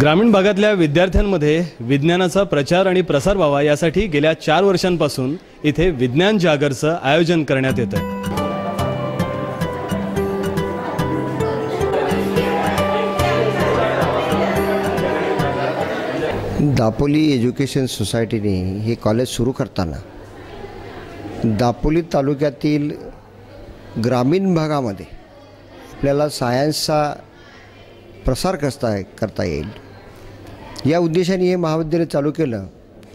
ग्रामीण भागातल्या विद्यार्थ्यांमध्ये विज्ञानाचा प्रचार आणि प्रसार व्हावा यासाठी गेल्या चार वर्षांपासून इथे विज्ञान जागरचं आयोजन करण्यात येत आहे दापोली एज्युकेशन सोसायटीने हे कॉलेज सुरू करताना दापोली तालुक्यातील ग्रामीण भागामध्ये आपल्याला सायन्सचा प्रसार कसता करता येईल. या उद्देशाने हे महाविद्यालय चालू केलं.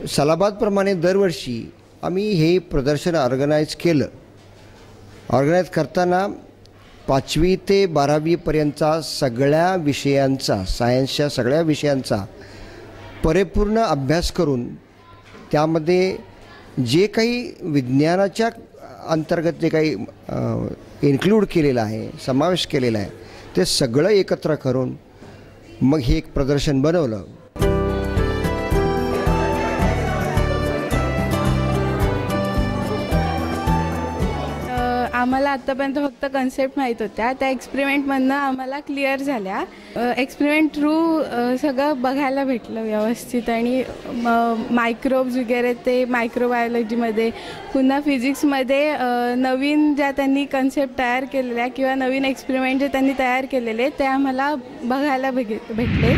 सलाबादप्रमाणे दरवर्षी आम्ही हे प्रदर्शन ऑर्गनाईज केलं. ऑर्गनाईज करताना पाचवी ते बारावीपर्यंतचा सगळ्या विषयांचा सायन्सच्या सगळ्या विषयांचा परिपूर्ण अभ्यास करून त्यामध्ये जे काही विज्ञानाच्या अंतर्गत जे काही इन्क्लूड केलेलं आहे समावेश केलेला आहे ते सगळं एकत्र करून मग हे एक प्रदर्शन बनवलं. आत्तापर्यंत फक्त कन्सेप्ट माहीत होत्या. त्या एक्सपेरिमेंटमधनं आम्हाला क्लिअर झाल्या. एक्सपेरिमेंट थ्रू सगळं बघायला भेटलं व्यवस्थित आणि मायक्रोब्स वगैरे ते मायक्रोबायोलॉजीमध्ये पुन्हा फिजिक्समध्ये नवीन ज्या त्यांनी कन्सेप्ट तयार केलेल्या किंवा नवीन एक्सपेरिमेंट जे त्यांनी तयार केलेले ते आम्हाला बघायला भेगे भेटले.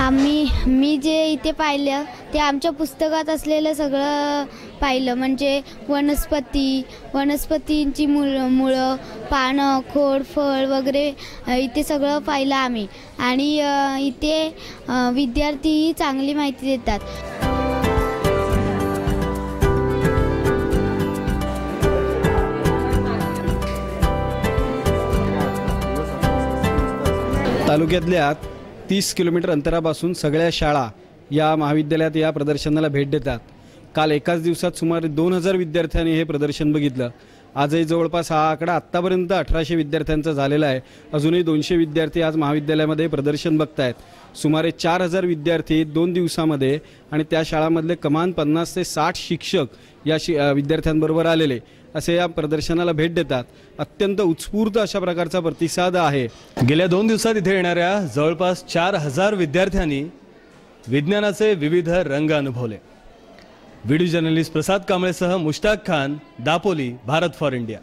आम्ही मी जे इथे पाहिलं ते आमच्या पुस्तकात असलेलं सगळं पाहिलं. म्हणजे वनस्पती वनस्पतींची मुळ मुळं पानं खोड फळ वगैरे इथे सगळं पाहिलं आम्ही. आणि इथे विद्यार्थीही चांगली माहिती देतात. तालुक्यातल्या तीस किलोमीटर अंतरापासून सगळ्या शाळा या महाविद्यालयात या प्रदर्शनाला भेट देतात. काल एकाच दिवसात सुमारे दोन हजार विद्यार्थ्यांनी हे प्रदर्शन बघितलं. आजही जवळपास हा आकडा आत्तापर्यंत अठराशे विद्यार्थ्यांचा झालेला आहे. अजूनही दोनशे विद्यार्थी आज महाविद्यालयामध्ये प्रदर्शन बघतायत. सुमारे चार हजार विद्यार्थी दोन दिवसामध्ये आणि त्या शाळामधले कमान पन्नास ते साठ शिक्षक या शि विद्यार्थ्यांबरोबर आलेले असे या प्रदर्शनाला भेट देतात. अत्यंत उत्स्फूर्त अशा प्रकारचा प्रतिसाद आहे. गेल्या दोन दिवसात इथे येणाऱ्या जवळपास चार हजार विद्यार्थ्यांनी विज्ञानाचे विविध रंग अनुभवले. व्हिडिओ जर्नलिस्ट प्रसाद कांबळेसह मुश्ताक खान दापोली भारत फॉर इंडिया.